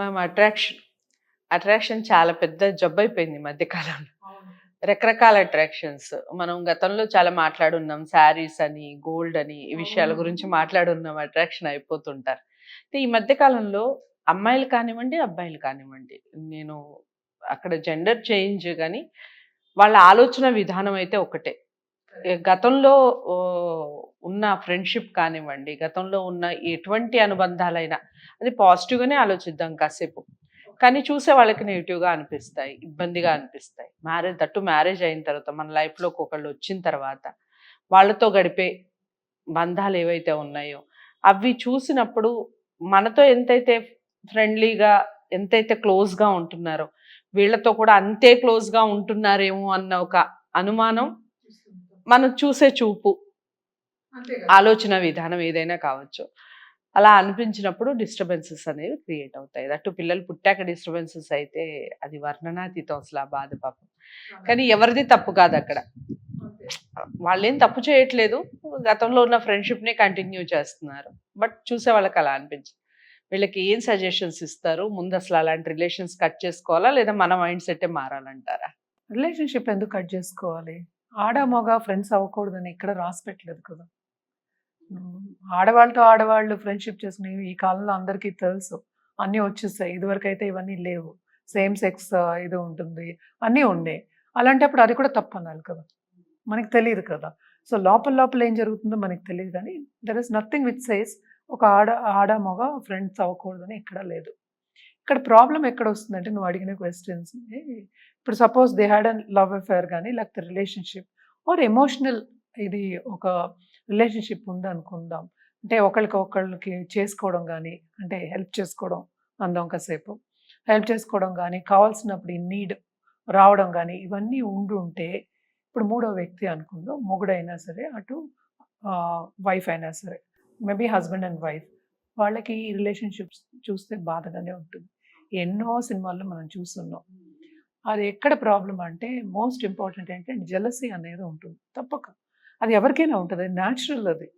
మేము attraction attraction చాలా పెద్ద జబ్బు అయిపోయింది ఈ మధ్య కాలంలో. రకరకాల అట్రాక్షన్స్ మనం గతంలో చాలా మాట్లాడున్నాం శారీస్ అని గోల్డ్ అని ఈ విషయాల. గురించి మాట్లాడున్నాం అట్రాక్షన్ అయిపోతుంటారు. ఈ మధ్య కాలంలో అమ్మాయిలు కానివ్వండి అబ్బాయిలు కానివ్వండి నేను అక్కడ జెండర్ చేంజ్ కానీ వాళ్ళ ఆలోచన విధానం అయితే ఒకటే. గతంలో ఉన్న ఫ్రెండ్షిప్ కానివ్వండి గతంలో ఉన్న ఎటువంటి అనుబంధాలైనా అది పాజిటివ్గానే ఆలోచిద్దాం కాసేపు. కానీ చూసే వాళ్ళకి నెగిటివ్గా అనిపిస్తాయి ఇబ్బందిగా అనిపిస్తాయి. మ్యారేజ్ దట్టు మ్యారేజ్ అయిన తర్వాత మన లైఫ్లోకి ఒకళ్ళు వచ్చిన తర్వాత వాళ్ళతో గడిపే బంధాలు ఏవైతే ఉన్నాయో అవి చూసినప్పుడు మనతో ఎంతైతే ఫ్రెండ్లీగా ఎంతైతే క్లోజ్గా ఉంటున్నారో వీళ్ళతో కూడా అంతే క్లోజ్గా ఉంటున్నారేమో అన్న ఒక అనుమానం మనం చూసే చూపు. ఆలోచన విధానం ఏదైనా కావచ్చు. అలా అనిపించినప్పుడు డిస్టర్బెన్సెస్ అనేవి క్రియేట్ అవుతాయి. అటు పిల్లలు పుట్టాక డిస్టర్బెన్సెస్ అయితే అది వర్ణనాతీతం అసలు ఆ బాధ పాపం. కానీ ఎవరిది తప్పు కాదు అక్కడ. వాళ్ళేం తప్పు చేయట్లేదు. గతంలో ఉన్న ఫ్రెండ్షిప్ని కంటిన్యూ చేస్తున్నారు. బట్ చూసే వాళ్ళకి అలా అనిపించింది. వీళ్ళకి ఏం సజెషన్స్ ఇస్తారు? ముందు అసలు అలాంటి రిలేషన్స్ కట్ చేసుకోవాలా? లేదా మన మైండ్ సెట్టే మారాలంటారా? రిలేషన్షిప్ ఎందుకు కట్ చేసుకోవాలి? ఆడ మగ ఫ్రెండ్స్ అవ్వకూడదని ఇక్కడ రాసి పెట్టలేదు కదా? ఆడవాళ్ళతో ఆడవాళ్ళు ఫ్రెండ్షిప్ చేసుకునేవి ఈ కాలంలో అందరికీ తెలుసు. అన్నీ వచ్చేస్తాయి ఇదివరకు అయితే ఇవన్నీ లేవు. సేమ్ సెక్స్ ఇది ఉంటుంది. అన్నీ ఉండే. అలాంటప్పుడు అది కూడా తప్పు అనాలి కదా. మనకి తెలియదు కదా. సో లోపల లోపల ఏం జరుగుతుందో మనకి తెలియదు కానీ there is nothing with size ఒక ఆడ ఆడ మగ ఫ్రెండ్స్ అవ్వకూడదని ఇక్కడ లేదు. ఇక్కడ ప్రాబ్లం ఎక్కడ వస్తుందంటే నువ్వు అడిగిన క్వశ్చన్స్ ఇప్పుడు suppose they had an love affair కానీ లేకపోతే రిలేషన్షిప్ ఆర్ ఎమోషనల్ ఇది ఒక రిలేషన్షిప్ ఉంది అనుకుందాం. అంటే ఒకరికి ఒకళ్ళకి చేసుకోవడం కానీ అంటే హెల్ప్ చేసుకోవడం అందం కాసేపు. హెల్ప్ చేసుకోవడం కానీ కావాల్సినప్పుడు ఈ నీడ్ రావడం కానీ ఇవన్నీ ఉండి ఉంటే ఇప్పుడు మూడో వ్యక్తి అనుకుందాం మొగుడైనా సరే అటు వైఫ్ అయినా సరే మేబీ హస్బెండ్ అండ్ వైఫ్ వాళ్ళకి ఈ రిలేషన్షిప్స్ చూస్తే బాధగానే ఉంటుంది. ఎన్నో సినిమాల్లో మనం చూస్తున్నాం అది ఎక్కడ ప్రాబ్లం అంటే మోస్ట్ ఇంపార్టెంట్ ఏంటంటే జెలసీ అనేది ఉంటుంది. తప్పక. అది ఎవరికైనా ఉంటుంది. న్యాచురల్ అది.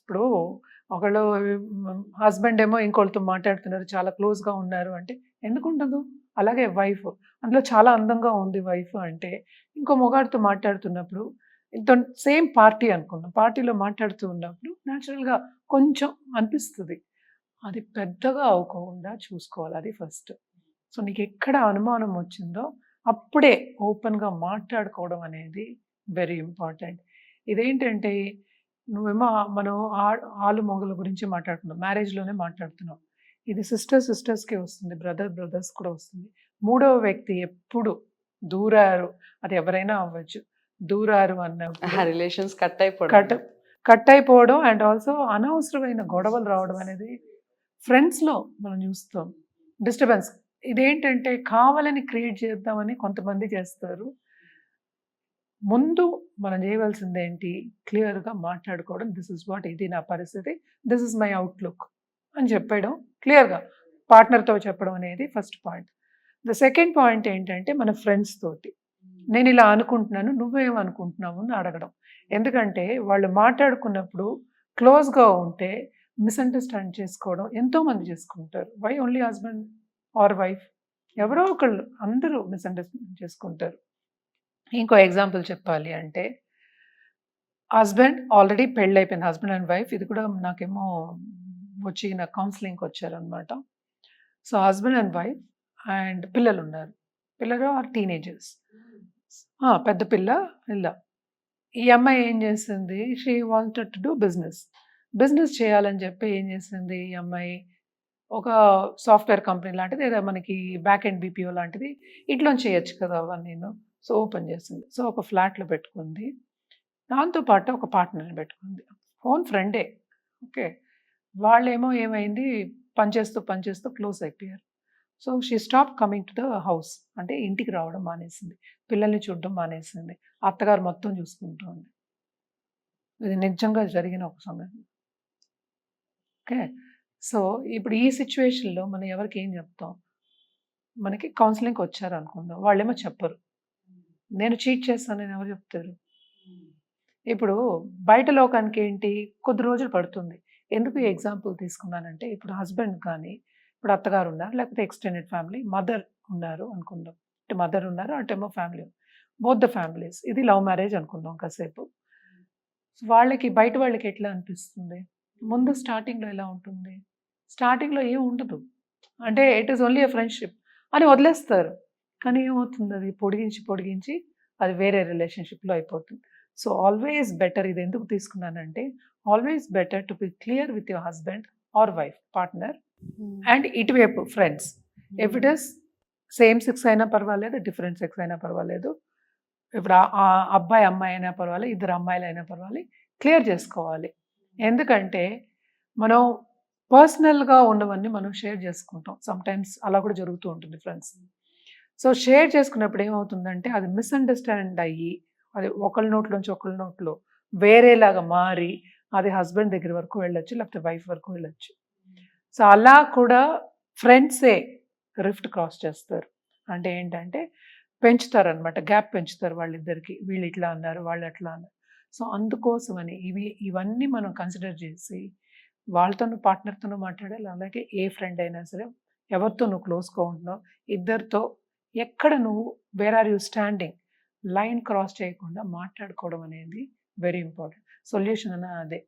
ఇప్పుడు ఒకళ్ళు హస్బెండ్ ఏమో ఇంకోళ్ళతో మాట్లాడుతున్నారు చాలా క్లోజ్గా ఉన్నారు అంటే ఎందుకు ఉండదు అలాగే వైఫ్. అందులో చాలా అందంగా ఉంది వైఫ్ అంటే ఇంకో మొగాడితో మాట్లాడుతున్నప్పుడు సేమ్ పార్టీ అనుకున్నాం పార్టీలో మాట్లాడుతూ ఉన్నప్పుడు న్యాచురల్గా కొంచెం అనిపిస్తుంది. అది పెద్దగా అవ్వకుండా చూసుకోవాలి అది ఫస్ట్. సో నీకు ఎక్కడ అనుమానం వచ్చిందో అప్పుడే ఓపెన్గా మాట్లాడుకోవడం అనేది వెరీ ఇంపార్టెంట్. ఇదేంటంటే నువ్వేమో మనం ఆ- ఆలు మొగల గురించి మాట్లాడుతున్నావు మ్యారేజ్లోనే మాట్లాడుతున్నావు. ఇది సిస్టర్ సిస్టర్స్కే వస్తుంది బ్రదర్ బ్రదర్స్ కూడా వస్తుంది. మూడవ వ్యక్తి ఎప్పుడు దూరారు అది ఎవరైనా అవ్వచ్చు. దూరారు అన్నప్పుడు రిలేషన్స్ కట్ కట్ అయిపోవడం కట్ అయిపోవడం అండ్ ఆల్సో అనవసరమైన గొడవలు రావడం అనేది ఫ్రెండ్స్లో మనం చూస్తాం. డిస్టర్బెన్స్. ఇదేంటంటే కావాలని క్రియేట్ చేద్దామని కొంతమంది చేస్తారు. ముందు మనం చేయవలసింది ఏంటి క్లియర్గా మాట్లాడుకోవడం. దిస్ ఇస్ వాట్ ఇది నా పరిస్థితి. దిస్ ఇస్ మై అవుట్లుక్ అని చెప్పడం. క్లియర్గా పార్ట్నర్తో చెప్పడం అనేది first point. The second point ఏంటంటే మన ఫ్రెండ్స్ తోటి. నేను ఇలా అనుకుంటున్నాను నువ్వేమనుకుంటున్నావు అని అడగడం. ఎందుకంటే వాళ్ళు మాట్లాడుకున్నప్పుడు క్లోజ్గా ఉంటే మిస్అండర్స్టాండ్ చేసుకోవడం ఎంతోమంది చేసుకుంటారు. Why only husband or wife? ఎవరో ఒకళ్ళు అందరూ మిస్అండర్స్టాండ్ చేసుకుంటారు. ఇంకో ఎగ్జాంపుల్ చెప్పాలి అంటే హస్బెండ్ ఆల్రెడీ పెళ్ళి అయిపోయింది హస్బెండ్ అండ్ వైఫ్. ఇది కూడా నాకేమో వచ్చి నా కౌన్సిలింగ్కి వచ్చారనమాట. So husband and wife and పిల్లలు ఉన్నారు పిల్లలు ఆర్ టీనేజర్స్. పెద్ద పిల్ల పిల్ల. ఈ అమ్మాయి ఏం చేసింది? She wanted to do business. Business చేయాలని చెప్పి ఏం చేసింది ఈ అమ్మాయి? ఒక సాఫ్ట్వేర్ కంపెనీ లాంటిది ఏదో మనకి బ్యాక్ అండ్ బీపీఓ లాంటిది. ఇట్లా చేయొచ్చు కదా అవన్నీ. సో ఓపెన్ చేసింది. సో ఒక ఫ్లాట్లో పెట్టుకుంది. దాంతోపాటు ఒక పార్ట్నర్ని పెట్టుకుంది. ఫోన్ ఫ్రెండే. ఓకే. వాళ్ళేమో ఏమైంది? పనిచేస్తూ పనిచేస్తూ క్లోజ్ అయిపోయారు. So she stop coming to the house. అంటే ఇంటికి రావడం మానేసింది. పిల్లల్ని చూడడం మానేసింది. అత్తగారు మొత్తం చూసుకుంటుంది ఇది నిజంగా జరిగిన ఒక సమయం ఓకే. సో ఇప్పుడు ఈ సిచ్యువేషన్లో మనం ఎవరికి ఏం చెప్తాం? మనకి కౌన్సిలింగ్కి వచ్చారు అనుకుందాం వాళ్ళేమో చెప్పరు. నేను చీట్ చేస్తానని ఎవరు చెప్తారు? ఇప్పుడు బయట లోకానికి ఏంటి? కొద్ది రోజులు పడుతుంది. ఎందుకు ఈ ఎగ్జాంపుల్ తీసుకున్నానంటే ఇప్పుడు హస్బెండ్ కానీ ఇప్పుడు అత్తగారు ఉన్నారు లేకపోతే ఎక్స్టెండెడ్ ఫ్యామిలీ మదర్ ఉన్నారు అనుకుందాం. ఇటు మదర్ ఉన్నారు అటేమో ఫ్యామిలీ బోత్ ద ఫ్యామిలీస్ ఇది లవ్ మ్యారేజ్ అనుకుందాం కాసేపు. వాళ్ళకి బయట వాళ్ళకి ఎట్లా అనిపిస్తుంది? ముందు స్టార్టింగ్లో ఎలా ఉంటుంది? స్టార్టింగ్లో ఏం ఉండదు. అంటే it is only a friendship అని వదిలేస్తారు. కానీ ఏమవుతుంది? అది పొడిగించి పొడిగించి అది వేరే రిలేషన్షిప్లో అయిపోతుంది. సో ఆల్వేస్ బెటర్ ఇది ఎందుకు తీసుకున్నానంటే always better to be clear with your husband or wife partner and ఇటువైపు friends. If it is same sex అయినా పర్వాలేదు డిఫరెంట్ సెక్స్ అయినా పర్వాలేదు. ఇప్పుడు ఆ- అబ్బాయి అమ్మాయి అయినా పర్వాలేదు ఇద్దరు అమ్మాయిలు అయినా పర్వాలేదు క్లియర్ చేసుకోవాలి. ఎందుకంటే మనం పర్సనల్గా ఉన్నవన్నీ మనం షేర్ చేసుకుంటాం. సమ్ టైమ్స్ అలా కూడా జరుగుతూ ఉంటుంది ఫ్రెండ్స్. సో షేర్ చేసుకున్నప్పుడు ఏమవుతుందంటే అది మిస్అండర్స్టాండ్ అయ్యి అది ఒకళ్ళ నోట్లోంచి ఒకళ్ళ నోట్లో వేరేలాగా మారి అది హస్బెండ్ దగ్గర వరకు వెళ్ళొచ్చు లేకపోతే వైఫ్ వరకు వెళ్ళొచ్చు. సో అలా కూడా ఫ్రెండ్సే రిఫ్ట్ క్రాస్ చేస్తారు. అంటే ఏంటంటే పెంచుతారు అనమాట గ్యాప్ పెంచుతారు వాళ్ళిద్దరికి. వీళ్ళు ఇట్లా అన్నారు వాళ్ళు అట్లా అన్నారు. సో అందుకోసమని ఇవి ఇవన్నీ మనం కన్సిడర్ చేసి వాళ్ళతోనూ పార్ట్నర్తోనూ మాట్లాడాలి. అలాగే ఏ ఫ్రెండ్ అయినా సరే ఎవరితో నువ్వు క్లోజ్గా ఉంటున్నావు ఇద్దరితో ఎక్కడ నువ్వు where are you standing line cross చేయకుండా మాట్లాడుకోవడం అనేది వెరీ ఇంపార్టెంట్ సొల్యూషన్ అన్న అదే.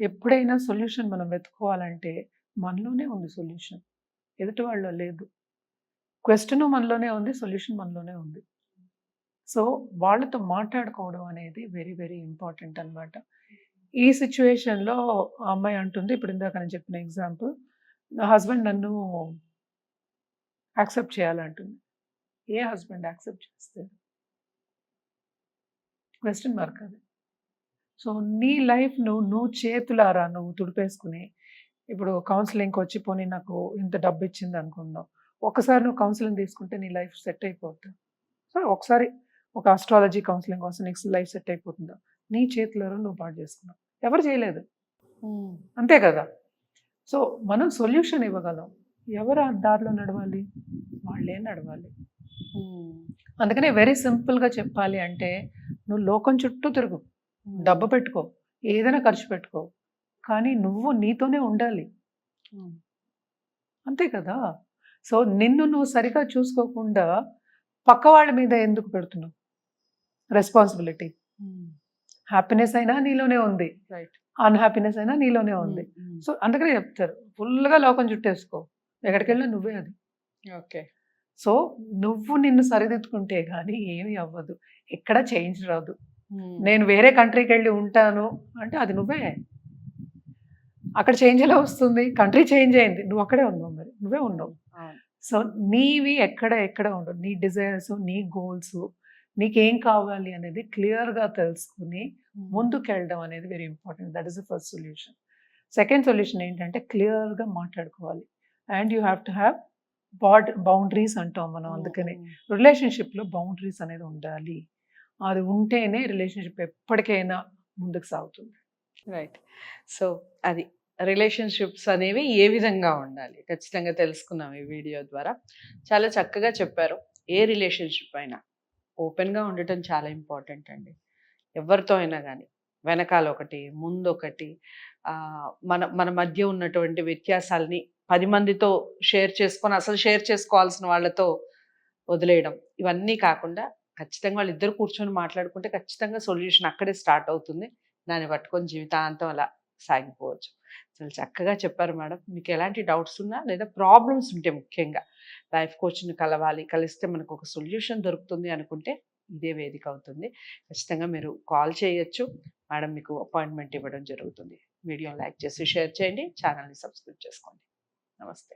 ఎప్పుడైనా సొల్యూషన్ మనం వెతుక్కోవాలంటే మనలోనే ఉంది సొల్యూషన్ ఎదుటి వాళ్ళలో లేదు. క్వశ్చన్ మనలోనే ఉంది సొల్యూషన్ మనలోనే ఉంది. సో వాళ్ళతో మాట్లాడుకోవడం అనేది వెరీ వెరీ ఇంపార్టెంట్ అన్నమాట. ఈ సిచ్యువేషన్లో అమ్మాయి అంటుంది ఇప్పుడు ఇందాక నేను చెప్పిన ఎగ్జాంపుల్ నా హస్బెండ్ నన్ను యాక్సెప్ట్ చేయాలంటుంది. ఏ హస్బెండ్ యాక్సెప్ట్ చేస్తారు క్వశ్చన్ మార్క్ అది. సో నీ లైఫ్ నువ్వు నువ్వు చేతులారా నువ్వు తుడిపేసుకుని ఇప్పుడు కౌన్సిలింగ్కి వచ్చి పోనీ నాకు ఇంత డబ్బు ఇచ్చింది అనుకుందాం. ఒకసారి నువ్వు కౌన్సిలింగ్ తీసుకుంటే నీ లైఫ్ సెట్ అయిపోతుంది సో ఒకసారి ఒక ఆస్ట్రాలజీ కౌన్సిలింగ్ కోసం నెక్స్ట్ లైఫ్ సెట్ అయిపోతుందా? నీ చేతులారా నువ్వు పాటు చేసుకున్నావు. ఎవరు చేయలేదు. అంతే కదా? సో మనం సొల్యూషన్ ఇవ్వగలం. ఎవరు ఆ దారిలో నడవాలి? వాళ్ళే నడవాలి. అందుకనే వెరీ సింపుల్గా చెప్పాలి అంటే నువ్వు లోకం చుట్టూ తిరుగు. డబ్బు పెట్టుకో ఏదైనా ఖర్చు పెట్టుకో కానీ నువ్వు నీతోనే ఉండాలి. అంతే కదా? సో నిన్ను నువ్వు సరిగా చూసుకోకుండా పక్క వాళ్ళ మీద ఎందుకు పెడుతున్నావు? రెస్పాన్సిబిలిటీ హ్యాపీనెస్ అయినా నీలోనే ఉంది. Right. అన్హ్యాపీనెస్ అయినా నీలోనే ఉంది. సో అందుకనే చెప్తారు ఫుల్గా లోకం చుట్టేసుకో. ఎక్కడికి వెళ్ళినా నువ్వే అది. ఓకే. సో నువ్వు నిన్ను సరిదిద్దుకుంటే కానీ ఏమీ అవ్వదు. ఎక్కడ చేంజ్ రాదు. నేను వేరే కంట్రీకి వెళ్ళి ఉంటాను అంటే అది నువ్వే. అక్కడ చేంజ్ ఎలా వస్తుంది? కంట్రీ చేంజ్ అయింది. నువ్వు అక్కడే ఉన్నావు మరి. నువ్వే ఉన్నావు. సో నీవి ఎక్కడ ఎక్కడ ఉండవు. నీ డిజైర్స్ నీ గోల్స్ నీకేం కావాలి అనేది క్లియర్గా తెలుసుకుని ముందుకు వెళ్ళడం అనేది very important. That is the first solution. Second solution ఏంటంటే క్లియర్గా మాట్లాడుకోవాలి. And you have to have bad boundaries అంటాం మనం అందుకనే. రిలేషన్షిప్లో బౌండరీస్ అనేది ఉండాలి. అది ఉంటేనే రిలేషన్షిప్ ఎప్పటికైనా ముందుకు సాగుతుంది. రైట్. సో అది రిలేషన్షిప్స్ అనేవి ఏ విధంగా ఉండాలి? ఖచ్చితంగా తెలుసుకున్నాం ఈ వీడియో ద్వారా. చాలా చక్కగా చెప్పారు. ఏ రిలేషన్షిప్ అయినా ఓపెన్గా ఉండటం చాలా ఇంపార్టెంట్ అండి. ఎవరితో అయినా కానీ వెనకాల ఒకటి ముందు ఒకటి ఆ, మన మన మధ్య ఉన్నటువంటి వ్యత్యాసాలని పది మందితో షేర్ చేసుకొని అసలు షేర్ చేసుకోవాల్సిన వాళ్ళతో వదిలేయడం. ఇవన్నీ కాకుండా ఖచ్చితంగా వాళ్ళిద్దరు కూర్చొని మాట్లాడుకుంటే ఖచ్చితంగా సొల్యూషన్ అక్కడే స్టార్ట్ అవుతుంది. దాన్ని పట్టుకొని జీవితాంతం అలా సాగిపోవచ్చు. చాలా చక్కగా చెప్పారు మేడం. మీకు ఎలాంటి డౌట్స్ ఉన్నా లేదా ప్రాబ్లమ్స్ ఉంటే ముఖ్యంగా లైఫ్ కోచ్ని కలవాలి కలిస్తే మనకు ఒక సొల్యూషన్ దొరుకుతుంది అనుకుంటే ఇదే వేదిక అవుతుంది. ఖచ్చితంగా మీరు కాల్ చేయొచ్చు. మేడం మీకు అపాయింట్మెంట్ ఇవ్వడం జరుగుతుంది. వీడియో లైక్ చేసి షేర్ చేయండి ఛానల్ని సబ్స్క్రైబ్ చేసుకోండి. నమస్తే.